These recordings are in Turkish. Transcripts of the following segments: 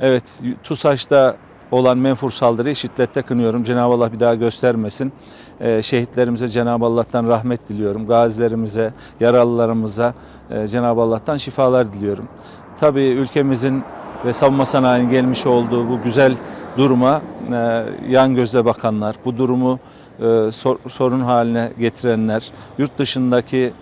Evet, TUSAŞ'ta olan menfur saldırıyı şiddetle kınıyorum. Cenab-ı Allah bir daha göstermesin. Ee, şehitlerimize Cenab-ı Allah'tan rahmet diliyorum. Gazilerimize, yaralılarımıza e, Cenab-ı Allah'tan şifalar diliyorum. Tabii ülkemizin ve savunma sanayinin gelmiş olduğu bu güzel duruma e, yan gözle bakanlar, bu durumu e, sor- sorun haline getirenler, yurt dışındaki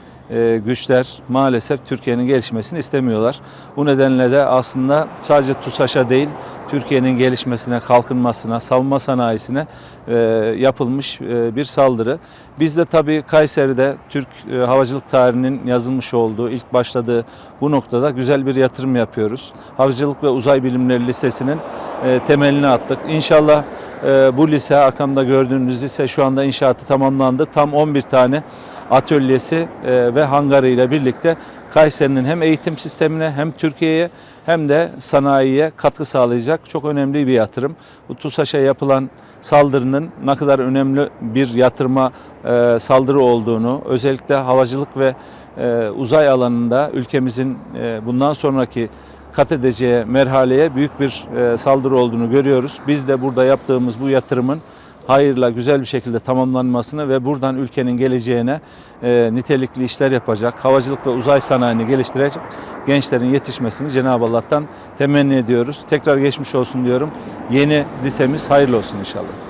güçler maalesef Türkiye'nin gelişmesini istemiyorlar. Bu nedenle de aslında sadece TUSAŞ'a değil, Türkiye'nin gelişmesine, kalkınmasına, savunma sanayisine e, yapılmış e, bir saldırı. Biz de tabii Kayseri'de Türk e, havacılık tarihinin yazılmış olduğu, ilk başladığı bu noktada güzel bir yatırım yapıyoruz. Havacılık ve Uzay Bilimleri Lisesi'nin e, temelini attık. İnşallah e, bu lise, arkamda gördüğünüz lise şu anda inşaatı tamamlandı. Tam 11 tane atölyesi e, ve hangarı ile birlikte Kayseri'nin hem eğitim sistemine hem Türkiye'ye hem de sanayiye katkı sağlayacak çok önemli bir yatırım. Bu TUSAŞ'a yapılan saldırının ne kadar önemli bir yatırıma e, saldırı olduğunu, özellikle havacılık ve e, uzay alanında ülkemizin e, bundan sonraki kat edeceği merhaleye büyük bir e, saldırı olduğunu görüyoruz. Biz de burada yaptığımız bu yatırımın hayırla güzel bir şekilde tamamlanmasını ve buradan ülkenin geleceğine e, nitelikli işler yapacak, havacılık ve uzay sanayini geliştirecek gençlerin yetişmesini Cenab-ı Allah'tan temenni ediyoruz. Tekrar geçmiş olsun diyorum. Yeni lisemiz hayırlı olsun inşallah.